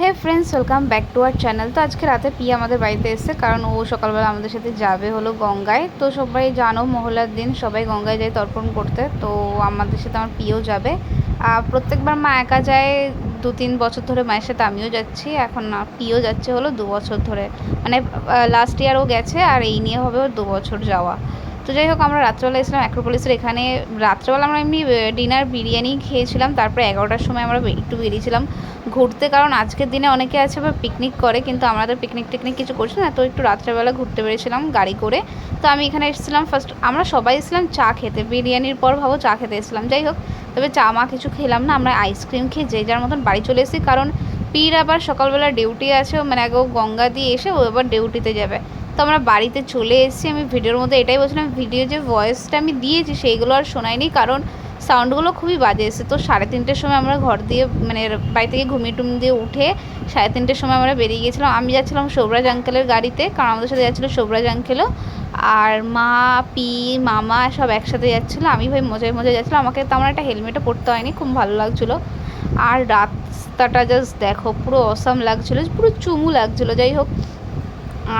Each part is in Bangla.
Hey friends welcome back to our channel তো আজকে রাতে পিয়া আমাদের বাড়িতে এসেছে, কারণ ও সকালবেলা আমাদের সাথে যাবে হলো গঙ্গায়। তো সবাই জানো মহলার দিন, সবাই গঙ্গায় যায় তর্পণ করতে। তো আমাদের সাথে আমার পিও যাবে। আর প্রত্যেকবার মা একা যায় দু তিন বছর ধরে মায়ের সাথে আমিও যাচ্ছি। এখন পিও যাচ্ছে হলো দু বছর ধরে। মানে লাস্ট ইয়ারও গেছে, আর এই নিয়ে হবে ওর দু বছর যাওয়া। তো যাই হোক, আমরা রাত্রেবেলা এসেছিলাম অ্যাক্রোপলিসের এখানে। রাত্রেবেলা আমরা এমনি ডিনার বিরিয়ানি খেয়েছিলাম। তারপরে এগারোটার সময় আমরা একটু বেরিয়েছিলাম ঘুরতে। কারণ আজকের দিনে অনেকে আছে আবার পিকনিক করে, কিন্তু আমাদের পিকনিক টিকনিক কিছু করছি না। তো একটু রাত্রেবেলা ঘুরতে বেরিয়েছিলাম গাড়ি করে। তো আমি এখানে এসেছিলাম ফার্স্ট আমরা সবাই এসেছিলাম চা খেতে। বিরিয়ানির পর ভাবো চা খেতে এসেছিলাম। যাই হোক, তবে চা, মা কিছু খেলাম না। আমরা আইসক্রিম খেয়ে যে যার মতন বাড়ি চলে এসেছি। কারণ পীর আবার সকালবেলা ডিউটি আছে। মানে আগে গঙ্গা দিয়ে এসে ও এবার ডিউটিতে যাবে। তো আমরা বাড়িতে চলে এসেছি। আমি ভিডিওর মধ্যে এটাই বলছিলাম ভিডিও যে ভয়েসটা আমি দিয়েছি সেইগুলো আর শোনাইনি কারণ সাউন্ডগুলো খুবই বাজে। এসে তো সাড়ে তিনটের সময় আমরা ঘর দিয়ে মানে বাড়ি থেকে ঘুমিয়ে টুম দিয়ে উঠে সাড়ে তিনটের সময় আমরা বেরিয়ে গেছিলাম আমি যাচ্ছিলাম সৌরাজ আঙ্কেলের গাড়িতে, কারণ আমাদের সাথে যাচ্ছিল সৌরাজ আঙ্কেলও আর মা, পি, মামা সব একসাথে যাচ্ছিল। আমি ভাই মজায় মজায় যাচ্ছিলাম। আমাকে তেমন একটা হেলমেটও পরতে হয়নি, খুব ভালো লাগছিল। আর রাস্তাটা জাস্ট দেখো, পুরো অসাম লাগছিল, পুরো চুমু লাগছিল। যাই হোক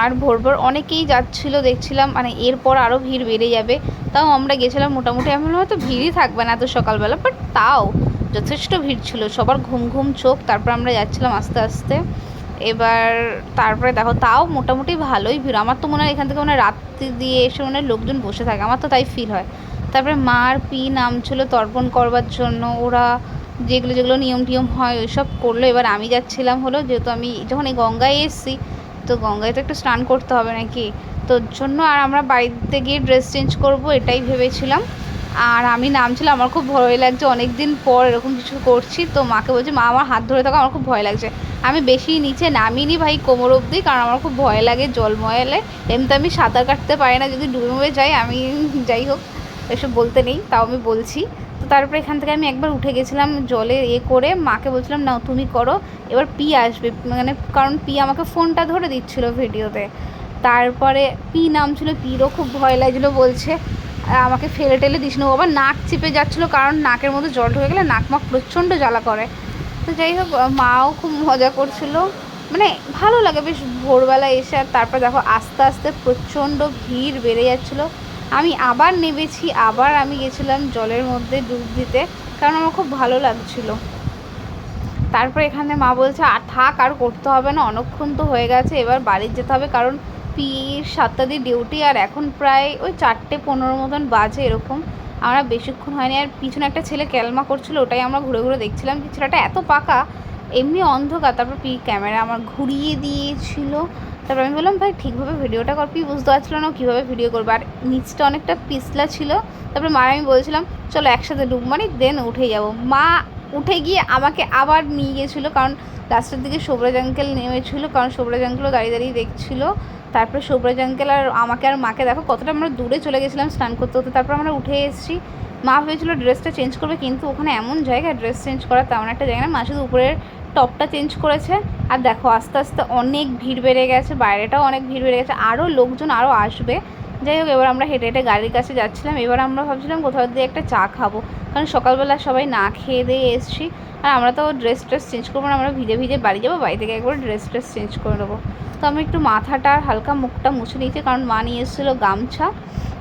আর ভোর ভোর অনেকেই যাচ্ছিল, দেখছিলাম মানে এরপর আরও ভিড় বেড়ে যাবে। তাও আমরা গেছিলাম মোটামুটি বললাম হয়তো ভিড়ই থাকবে না এত সকালবেলা বাট তাও যথেষ্ট ভিড় ছিল। সবার ঘুম ঘুম চোখ, তারপর আমরা যাচ্ছিলাম আস্তে আস্তে। এবার তারপরে দেখো, তাও মোটামুটি ভালোই ভিড়। আমার তো মনে হয় এখান থেকে মনে রাত্রি দিয়ে এসে মনে হয় লোকজন বসে থাকে, আমার তো তাই ফিল হয়। তারপরে মার পি নাম ছিল তর্পণ করবার জন্য, ওরা যেগুলো যেগুলো নিয়ম টিয়ম হয়, ওইসব করল। এবার আমি যাচ্ছিলাম হলো, যেহেতু আমি যখন এই গঙ্গায় এসেছি তো গঙ্গায় তো একটু স্নান করতে হবে নাকি? তোর জন্য আর আমরা বাড়িতে গিয়ে ড্রেস চেঞ্জ করব, এটাই ভেবেছিলাম। আর আমি নামছিলাম, আমার খুব ভয় লাগছে। অনেক দিন পর এরকম কিছু করছি, তো মাকে বলছি, মা, আমার হাত ধরে থাকো, আমার খুব ভয় লাগছে। আমি বেশি নিচে নামিনি ভাই, কোমর অবধি, কারণ আমার খুব ভয় লাগে জল ময়ালে এমনি আমি সাঁতার কাটতে পারি না, যদি ডুবে যাই, আমি যাই হোক। এসব বলতে নেই, তাও আমি বলছি। তো তারপরে এখান থেকে আমি একবার উঠে গেছিলাম জলে এ করে, মাকে বলছিলাম, নাও, তুমি করো। এবার পি আসবে মানে কারণ পি আমাকে ফোনটা ধরে দিচ্ছিল ভিডিওতে। তারপরে পি নাম ছিল পিরও খুব ভয় লাগছিল, বলছে, আমাকে ফেলে টেলে দিস না। আবার নাক চিপে যাচ্ছিল, কারণ নাকের মধ্যে জল ঢুকে গেলে নাক মাক প্রচণ্ড জ্বালা করে। তো যাই হোক মাও খুব মজা করছিল। মানে ভালো লাগে, বেশ ভোরবেলা এসে আর তারপর দেখো আস্তে আস্তে প্রচণ্ড ভিড় বেড়ে যাচ্ছিল। আমি আবার নেবেছি আবার আমি গেছিলাম জলের মধ্যে ডুব দিতে, কারণ আমার খুব ভালো লাগছিল। তারপর এখানে মা বলছে, আর থাক, আর করতে হবে না অনেকক্ষণ তো হয়ে গেছে, এবার বাড়ি যেতে হবে, কারণ পির সাতটা দিয়ে ডিউটি, আর এখন প্রায় ওই চারটে পনেরো মতন বাজে এরকম। আমরা বেশিক্ষণ হয়নি, আর পিছনে একটা ছেলে ক্যালমা করছিল, ওটাই আমরা ঘুরে ঘুরে দেখছিলাম, ছেলেটা এত পাকা এমনি অন্ধকার, তারপর পি ক্যামেরা আমার ঘুরিয়ে দিয়েছিল। তারপর আমি বললাম, ভাই, ঠিকভাবে ভিডিওটা কর। পি বুঝতে পারছিল না কীভাবে ভিডিও করব। আর নিচটা অনেকটা পিছলা ছিল। তারপরে মা আমি বলছিলাম, চলো একসাথে ডুব মারি দেন উঠে যাব। মা উঠে গিয়ে আমাকে আবার নিয়ে গেছিল কারণ লাস্টের দিকে সবরাজ আঙ্কেল নেমেছিল, কারণ সবরাজ আঙ্কেলও দাঁড়িয়ে দাঁড়িয়ে দেখছিলো। তারপরে সবরাজ আঙ্কেল আর আমাকে আর মাকে দেখো, কতটা আমরা দূরে চলে গেছিলাম স্নান করতে করতে তারপর আমরা উঠে এসেছি। মা ভেবেছিলো ড্রেসটা চেঞ্জ করবে, কিন্তু ওখানে এমন জায়গা ড্রেস চেঞ্জ করার তেমন একটা জায়গা না। মা শুধু উপরের টপটা চেঞ্জ করেছে। আর দেখো, আস্তে আস্তে অনেক ভিড় বেড়ে গেছে, বাইরেটাও অনেক ভিড় বেড়ে গেছে। আরও লোকজন আরও আসবে। যাই হোক, এবার আমরা হেঁটে হেঁটে গাড়ির কাছে যাচ্ছিলাম। এবার আমরা ভাবছিলাম কোথাও দিয়ে একটা চা খাব। কারণ সকালবেলা সবাই না খেয়ে দিয়ে এসছি। আর আমরা তো ড্রেস ট্রেস চেঞ্জ করব না, আমরা ভিজে ভিজে বাড়ি যাব, বাড়ি থেকে একবার ড্রেস ট্রেস চেঞ্জ করে নেব। তো আমি একটু মাথাটা হালকা মুখটা মুছে নিয়েছি, কারণ মা নিয়ে এসেছিল গামছা।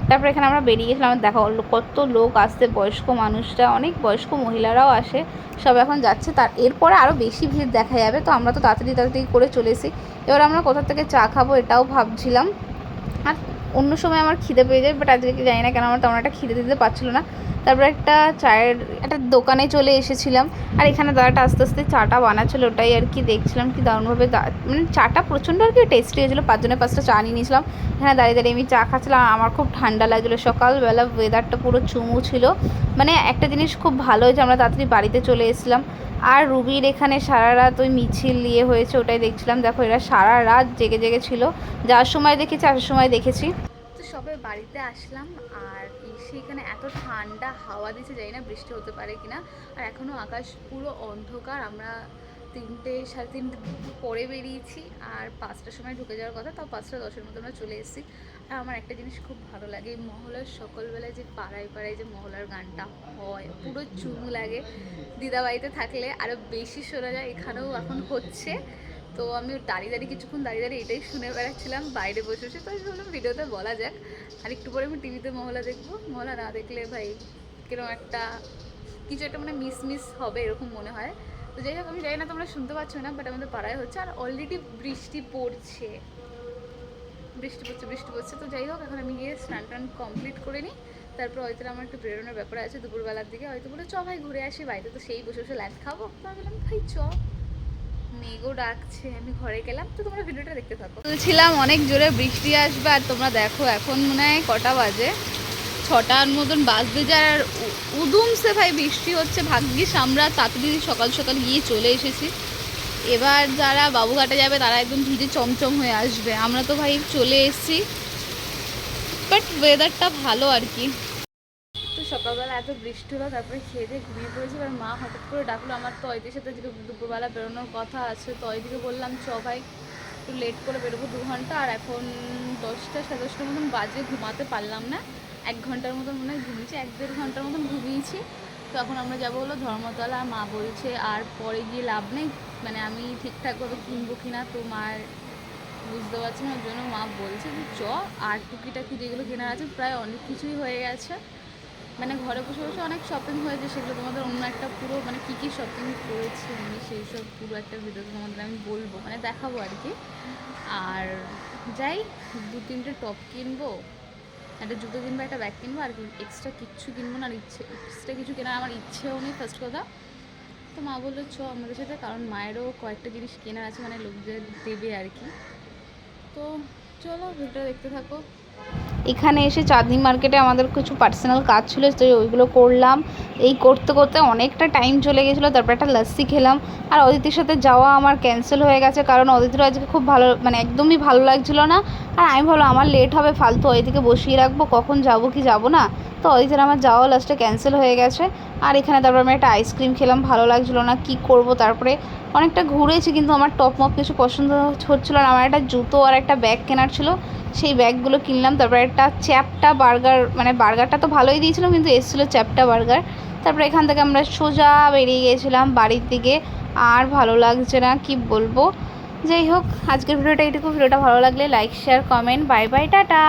তারপরে এখানে আমরা বেরিয়ে গেছিলাম। দেখো কত লোক আসছে, বয়স্ক মানুষরা, অনেক বয়স্ক মহিলারাও আসে। সব এখন যাচ্ছে। তার এরপরে আরও বেশি ভিড় দেখা যাবে। তো আমরা তো তাড়াতাড়ি তাড়াতাড়ি করে চলেছি এবার আমরা কোথা থেকে চা খাব এটাও ভাবছিলাম। আর অন্য সময় আমার খিদে পেয়ে যায় বাট আজকে জানি না কেন, আমার তেমন একটা খিদে দিতে পারছিলো না। তারপরে একটা চায়ের, একটা দোকানে চলে এসেছিলাম। আর এখানে দাদাটা আস্তে আস্তে চাটা বানাচ্ছিল, ওটাই আর কি দেখছিলাম কি দারুণভাবে মানে চাটা প্রচণ্ড আর কি টেস্টি হয়েছিলো। পাঁচজনের পাঁচটা চা নিয়ে নিয়েছিলাম। এখানে দাঁড়িয়ে দাঁড়িয়ে আমি চা খাচ্ছিলাম আমার খুব ঠান্ডা লাগছিল। সকালবেলা ওয়েদারটা পুরো চুমু ছিল। মানে একটা জিনিস খুব ভালো হয়েছে, আমরা তাড়াতাড়ি বাড়িতে চলে এসেছিলাম। আর রুবির এখানে সারা রাত ওই মিছিল নিয়ে হয়েছে, ওটাই দেখছিলাম। দেখো, এরা সারা রাত জেগে জেগে ছিল। যাওয়ার সময় দেখেছি, আসার সময় দেখেছি। তো সবে বাড়িতে আসলাম, আর এসে এখানে এত ঠান্ডা হাওয়া দিচ্ছে, জানি না বৃষ্টি হতে পারে কিনা। আর এখনও আকাশ পুরো অন্ধকার, আমরা তিনটে সাড়ে তিনটে পরে বেরিয়েছি, আর পাঁচটার সময় ঢুকে যাওয়ার কথা, তাও পাঁচটা দশের মধ্যে আমরা চলে এসেছি। আর আমার একটা জিনিস খুব ভালো লাগে, এই মহলার সকালবেলায় যে পাড়ায় পাড়ায় যে মহলার গানটা হয়, পুরো চুম লাগে। দিদাবাড়িতে থাকলে আরও বেশি শোনা যায়, এখানেও এখন হচ্ছে। তো আমি দাঁড়িয়ে দাঁড়িয়ে কিছুক্ষণ দাঁড়িয়ে দাঁড়িয়ে এটাই শুনে বেড়াচ্ছিলাম, বাইরে বসে বসে। তো আমি ভাবলাম ভিডিওতে বলা যাক। আর একটু পরে আমি টিভিতে মহলা দেখব। মহলা না দেখলে ভাই কীরকম একটা কিছু একটা মানে মিস মিস হবে এরকম মনে হয়। তো যাই হোক, আমি জানি না তোমরা শুনতে পাচ্ছ না বাট আমাদের পাড়ায় হচ্ছে। আর অলরেডি বৃষ্টি পড়ছে। বৃষ্টি পড়ছে বৃষ্টি পড়ছে। তো যাই হোক, এখন আমি গিয়ে স্নান টান কমপ্লিট করে নিই। তারপর হয়তো আমার একটু বেরোনোর ব্যাপার আছে দুপুরবেলার দিকে। হয়তো বলে, চ ভাই, ঘুরে আসি, বাড়িতে তো সেই বসে বসে লাইট খাব। তো আমি বললাম ভাই, চ। মেঘও ডাকছে, আমি ঘরে গেলাম, তো তোমরা ভিডিওটা দেখতে থাকো। ছিলাম অনেক জোরে বৃষ্টি আসবে আর তোমরা দেখো, এখন মনে হয় কটা বাজে। ছটার মতন আর উ- উদুমসে ভাই বৃষ্টি হচ্ছে, ভাগ্যিস আমরা তাড়াতাড়ি সকাল সকাল গিয়ে চলে এসেছি। এবার যারা বাবুঘাটে যাবে, তারা একদম ভিজে চমচম হয়ে আসবে। আমরা তো ভাই চলে এসেছি বাট ওয়েদারটা ভালো আর কি। সকালবেলা এত বৃষ্টি হলো, তারপরে খেয়ে দিয়ে ঘুমিয়ে পড়েছি, এবার মা হঠাৎ করে ডাকলো, আমার তো ওইদের সাথে আজকে দুপুরবেলা বেরোনোর কথা আছে। তো ওইদিকে বললাম, চ ভাই, একটু লেট করে বেরোবো দু ঘণ্টা, আর এখন দশটা, সাড়ে দশটার মতন বাজে, ঘুমাতে পারলাম না। এক ঘণ্টার মতন মনে হয় ঘুমিয়েছি, এক দেড় ঘণ্টার মতন ঘুমিয়েছি। তো এখন আমরা যাব হলো ধর্মতলা, মা বলছে, আর পরে গিয়ে লাভ নেই মানে আমি ঠিকঠাকভাবে কিনবো কিনা তো মার বুঝতে পারছি না ওর জন্য মা বলছে যে, চ, আর টুকিটাকি যেগুলো কেনার আছে, প্রায় অনেক কিছুই হয়ে গেছে। মানে ঘরে বসে বসে অনেক শপিং হয়েছে সেগুলো তোমাদের অন্য একটা পুরো মানে কী কী শপিং করেছি আমি, সেই সব পুরো একটা ভিডিও তোমাদের আমি বলব মানে দেখাবো আর কি। আর যাই, দু তিনটে টপ কিনবো, একটা জুতো কিনবো, একটা ব্যাগ কিনবো, আর এক্সট্রা কিচ্ছু কিনবো না, আর ইচ্ছে এক্সট্রা কিছু কেনার আমার ইচ্ছেও নেই ফার্স্ট কথা। তো মা বলল, চ আমাদের সাথে। কারণ মায়েরও কয়েকটা জিনিস কেনার আছে মানে লোকদের দেবে আর কি। তো চলো, ভিডিওটা দেখতে থাকো। এখানে এসে চাঁদনি মার্কেটে আমাদের কিছু পার্সোনাল কাজ ছিল, তো ওইগুলো করলাম। এই করতে করতে অনেকটা টাইম চলে গেছিল, তারপর একটা লস্যি খেলাম। আর অদিতির সাথে যাওয়া আমার ক্যান্সেল হয়ে গেছে, কারণ অদিতির আজকে খুব ভালো মানে একদমই ভালো লাগছিল না। আর আমি ভাবলাম, আমার লেট হবে, ফালতু অদিতিকে বসিয়ে রাখব, কখন যাব কি যাব না? তো অদিতির আমার যাওয়া লাস্টে ক্যান্সেল হয়ে গেছে। আর এখানে তারপর আমি একটা আইসক্রিম খেলাম, ভালো লাগছিল না কি করব তারপরে অনেকটা ঘুরেছি কিন্তু আমার টপ মপ কিছু পছন্দ হচ্ছিল না। আমার একটা জুতো আর একটা ব্যাগ কেনার ছিল, সেই ব্যাগগুলো কিনলাম। তারপর একটা চ্যাপটা বার্গার মানে বার্গারটা তো ভালোই দিয়েছিলাম কিন্তু এসেছিল চ্যাপটা বার্গার। তারপরে এখান থেকে আমরা সোজা বেরিয়ে গিয়েছিলাম বাড়ির দিকে। আর ভালো লাগছে না, কি বলব? যাই হোক, আজকের ভিডিওটা এইটুকু। ভিডিওটা ভালো লাগলে like share comment bye bye, tata.